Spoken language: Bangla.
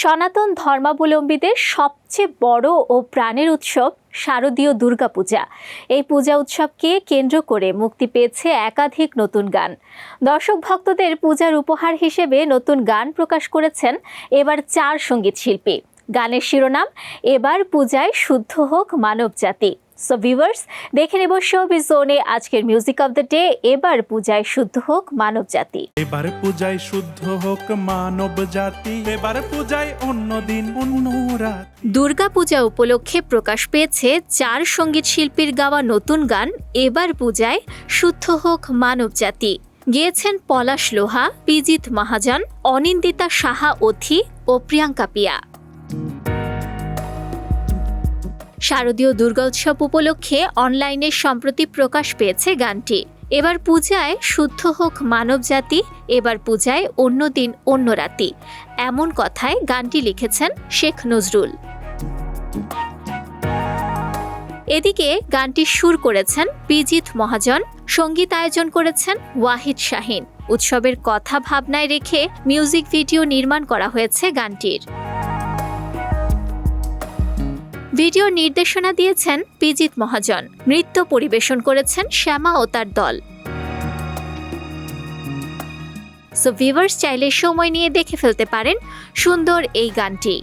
সনাতন ধর্মাবলম্বীদের সবচেয়ে বড় ও প্রাণের উৎসব শারদীয় দুর্গাপূজা। এই পূজা উৎসবকে কেন্দ্র করে মুক্তি পেয়েছে একাধিক নতুন গান। দর্শক ভক্তদের পূজার উপহার হিসেবে নতুন গান প্রকাশ করেছেন এবার চার সংগীত শিল্পী। গানের শিরোনাম, এবার পূজায় শুদ্ধ হোক মানব জাতি সো ভিভার্স দেখে নেব শোবিজ জোনে আজকের মিউজিক অফ দ্য ডে এবার পূজায় শুদ্ধ হোক মানব জাতি। এবার পূজায় শুদ্ধ হোক মানব জাতি। এবার পূজায় অন্য দিন অন্য রাত। দুর্গাপূজা উপলক্ষে প্রকাশ পেয়েছে চার সংগীত শিল্পীর গাওয়া নতুন গান। এবার পূজায় শুদ্ধ হোক মানব জাতি। গেয়েছেন পলাশ লোহা পিজিত মহাজন অনিন্দিতা সাহা অথি ও প্রিয়াঙ্কা পিয়া। শারদীয় দুর্গোৎসব উপলক্ষে অনলাইনে সম্প্রতি প্রকাশ পেয়েছে গানটি। এবার পূজায় শুদ্ধ হোক মানব জাতি, এবার পূজায় অন্য দিন অন্য রাতি। এমন কথায় গানটি লিখেছেন শেখ নজরুল। এদিকে গানটি সুর করেছেন পিজিত মহাজন, সংগীত আয়োজন করেছেন ওয়াহিদ শাহিন। উৎসবের কথা ভাবনায় রেখে মিউজিক ভিডিও নির্মাণ করা হয়েছে গানটির। ভিডিও নির্দেশনা দিয়েছেন পিজিত মহাজন। নৃত্য পরিবেশন করেছেন শ্যামা ও তার দল। সো ভিভার্স চাইলে সময় নিয়ে দেখে ফেলতে পারেন সুন্দর এই গানটি।